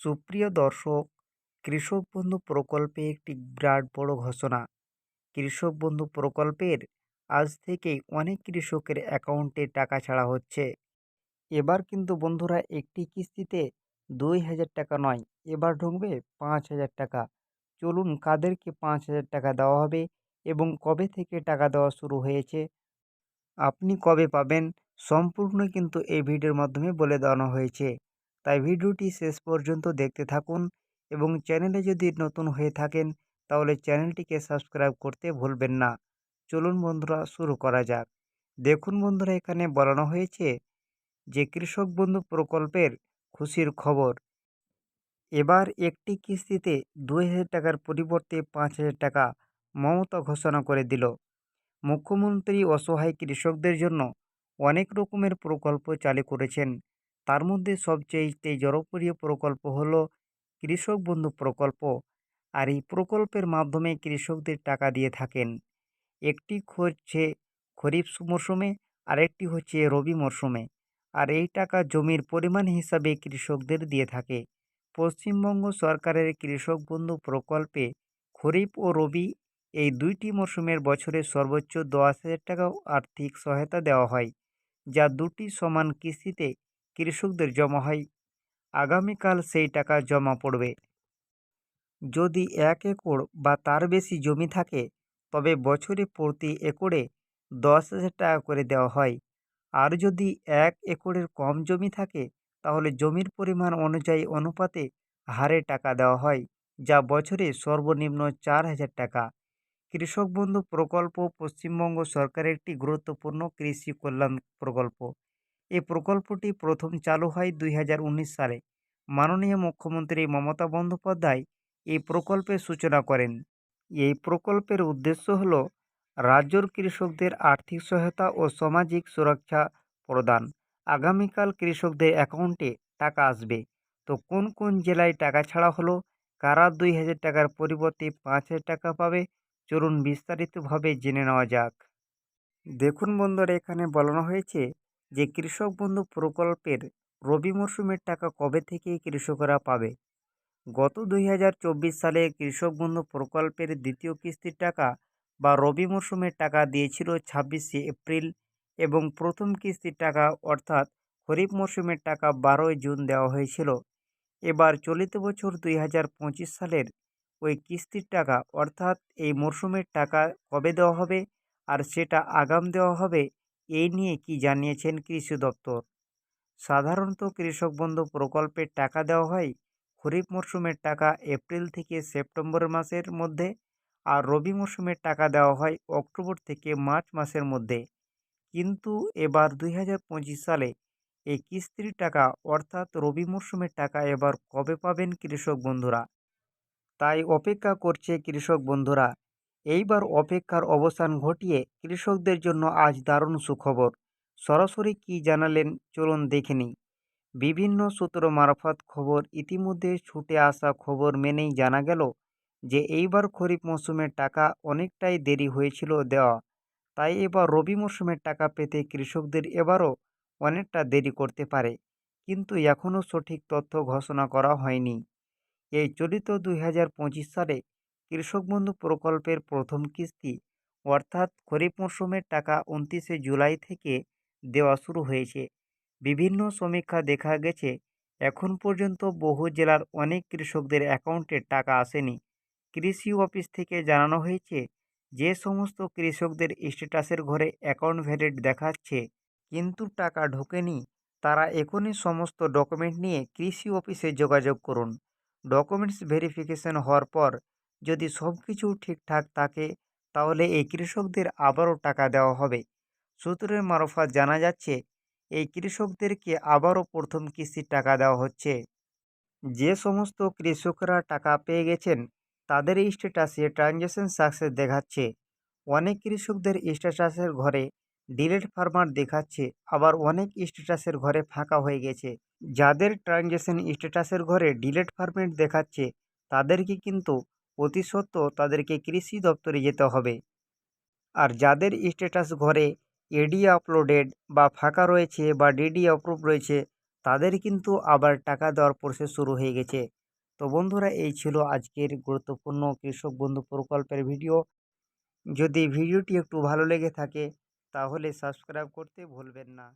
সুপ্রিয় দর্শক, কৃষক বন্ধু প্রকল্পে একটি বিরাট বড় ঘোষণা। কৃষক বন্ধু প্রকল্পের আজ থেকেই অনেক কৃষকের অ্যাকাউন্টে টাকা ছাড়া হচ্ছে। এবার কিন্তু বন্ধুরা একটি কিস্তিতে দুই হাজার টাকা নয়, এবার ঢুকবে পাঁচ হাজার টাকা। চলুন কাদেরকে পাঁচ হাজার টাকা দেওয়া হবে এবং কবে থেকে টাকা দেওয়া শুরু হয়েছে? আপনি কবে পাবেন? সম্পূর্ণ কিন্তু এই ভিডিওর মাধ্যমে বলে দেওয়ানো হয়েছে। তাই ভিডিওটি শেষ পর্যন্ত দেখতে থাকুন এবং চ্যানেলে যদি নতুন হয়ে থাকেন, তাহলে চ্যানেলটিকে সাবস্ক্রাইব করতে ভুলবেন না। চলুন বন্ধুরা, শুরু করা যাক। দেখুন বন্ধুরা, এখানে বলানো হয়েছে যে কৃষক বন্ধু প্রকল্পের খুশির খবর। এবার একটি কিস্তিতে দুই হাজার টাকার পরিবর্তে পাঁচ হাজার টাকা মমতা ঘোষণা করে দিল। মুখ্যমন্ত্রী অসহায় কৃষকদের জন্য অনেক রকমের প্রকল্প চালু করেছেন। তার মধ্যে সবচেয়ে জনপ্রিয় প্রকল্প হল কৃষক বন্ধু প্রকল্প। আর এই প্রকল্পের মাধ্যমে কৃষকদের টাকা দিয়ে থাকেন। একটি হচ্ছে খরিফ মরশুমে, আরেকটি হচ্ছে রবি মরশুমে। আর এই টাকা জমির পরিমাণ হিসাবে কৃষকদের দিয়ে থাকে। পশ্চিমবঙ্গ সরকারের কৃষক বন্ধু প্রকল্পে খরিফ ও রবি এই দুইটি মরশুমের বছরে সর্বোচ্চ দশ হাজার টাকা আর্থিক সহায়তা দেওয়া হয়, যা দুটি সমান কিস্তিতে কৃষকদের জমা হয়, আগামীকাল সেই টাকা জমা পড়বে। যদি এক একর বা তার বেশি জমি থাকে, তবে বছরে প্রতি একরে দশ হাজার টাকা করে দেওয়া হয়। আর যদি এক একরের কম জমি থাকে, তাহলে জমির পরিমাণ অনুযায়ী অনুপাতে হারে টাকা দেওয়া হয়, যা বছরে সর্বনিম্ন চার হাজার টাকা। কৃষক বন্ধু প্রকল্প পশ্চিমবঙ্গ সরকারের একটি গুরুত্বপূর্ণ কৃষি কল্যাণ প্রকল্প। এই প্রকল্পটি প্রথম চালু হয় দুই হাজার উনিশ সালে। মাননীয় মুখ্যমন্ত্রী মমতা বন্দ্যোপাধ্যায় এই প্রকল্পের সূচনা করেন। এই প্রকল্পের উদ্দেশ্য হল রাজ্যর কৃষকদের আর্থিক সহায়তা ও সামাজিক সুরক্ষা প্রদান। আগামীকাল কৃষকদের অ্যাকাউন্টে টাকা আসবে। তো কোন কোন জেলায় টাকা ছাড়া হলো? কারা দুই হাজার টাকার পরিবর্তে পাঁচ হাজার টাকা পাবে? চলুন বিস্তারিতভাবে জেনে নেওয়া যাক। দেখুন বন্ধুরা, এখানে বলানো হয়েছে যে কৃষক বন্ধু প্রকল্পের রবি মরশুমের টাকা কবে থেকে কৃষকরা পাবে? গত দুই হাজার চব্বিশ সালে কৃষক বন্ধু প্রকল্পের দ্বিতীয় কিস্তির টাকা বা রবি মরশুমের টাকা দিয়েছিল ছাব্বিশে এপ্রিল এবং প্রথম কিস্তির টাকা অর্থাৎ খরিফ মরশুমের টাকা বারোই জুন দেওয়া হয়েছিল। এবার চলিত বছর দুই হাজার পঁচিশ সালের ওই কিস্তির টাকা অর্থাৎ এই মরশুমের টাকা কবে দেওয়া হবে আর সেটা আগাম দেওয়া হবে এই নিয়ে কি জানিয়েছেন কৃষি দপ্তর? সাধারণত কৃষক বন্ধু প্রকল্পের টাকা দেওয়া হয় খরিফ মরশুমের টাকা এপ্রিল থেকে সেপ্টেম্বর মাসের মধ্যে আর রবি মরশুমের টাকা দেওয়া হয় অক্টোবর থেকে মার্চ মাসের মধ্যে। কিন্তু এবার দু হাজার পঁচিশ সালে এই কিস্তির টাকা অর্থাৎ রবি মরশুমের টাকা এবার কবে পাবেন কৃষক বন্ধুরা? তাই অপেক্ষা করছে কৃষক বন্ধুরা এইবার অপেক্ষার অবসান ঘটিয়ে কৃষকদের জন্য আজ দারুণ সুখবর। সরাসরি কি জানালেন চলুন দেখে নিই। বিভিন্ন সূত্র মারফত খবর, ইতিমধ্যে ছুটে আসা খবর মেনেই জানা গেল যে, এইবার খরিফ মৌসুমের টাকা অনেকটাই দেরি হয়েছিল দেওয়া। তাই এবার রবি মরশুমের টাকা পেতে কৃষকদের এবারও অনেকটা দেরি করতে পারে। কিন্তু এখনও সঠিক তথ্য ঘোষণা করা হয়নি। এই চলিত দুই হাজার পঁচিশ সালে কৃষক বন্ধু প্রকল্পের প্রথম কিস্তি, অর্থাৎ খরিফ মরশুমের টাকা উনত্রিশে জুলাই থেকে দেওয়া শুরু হয়েছে। বিভিন্ন সমীক্ষা দেখা গেছে, এখন পর্যন্ত বহু জেলার অনেক কৃষকদের অ্যাকাউন্টে টাকা আসেনি। কৃষি অফিস থেকে জানানো হয়েছে, যে সমস্ত কৃষকদের স্ট্যাটাসের ঘরে অ্যাকাউন্ট ভ্যালিড দেখাচ্ছে, কিন্তু টাকা ঢোকেনি, তারা এখনই সমস্ত ডকুমেন্ট নিয়ে কৃষি অফিসে যোগাযোগ করুন। ডকুমেন্টস ভেরিফিকেশন হওয়ার পর যদি সব কিছু ঠিকঠাক থাকে, তাহলে এই কৃষকদের আবারও টাকা দেওয়া হবে। সূত্রের মারফত জানা যাচ্ছে, এই কৃষকদেরকে আবারও প্রথম কিস্তির টাকা দেওয়া হচ্ছে। যে সমস্ত কৃষকরা টাকা পেয়ে গেছেন, তাদের স্ট্যাটাসে ট্রানজ্যাকশন সাকসেস দেখাচ্ছে। অনেক কৃষকদের স্ট্যাটাসের ঘরে ডিলেট ফার্মার দেখাচ্ছে, আবার অনেক স্ট্যাটাসের ঘরে ফাঁকা হয়ে গেছে। যাদের ট্রানজ্যাকশন স্ট্যাটাসের ঘরে ডিলেট ফার্মেট দেখাচ্ছে, তাদেরকে কিন্তু অতি সত্ত্বর তাদেরকে কৃষি দপ্তরে যেতে হবে। আর যাদের স্ট্যাটাস ঘরে এডি আপলোডেড বা ফাঁকা রয়েছে বা ডিডি অ্যাপ্রুভ রয়েছে, তাদের কিন্তু আবার টাকা দেওয়ার প্রসেস শুরু হয়ে গেছে। তো বন্ধুরা, এই ছিল আজকের গুরুত্বপূর্ণ কৃষক বন্ধু প্রকল্পের ভিডিও। যদি ভিডিওটি একটু ভালো লেগে থাকে, তাহলে সাবস্ক্রাইব করতে ভুলবেন না।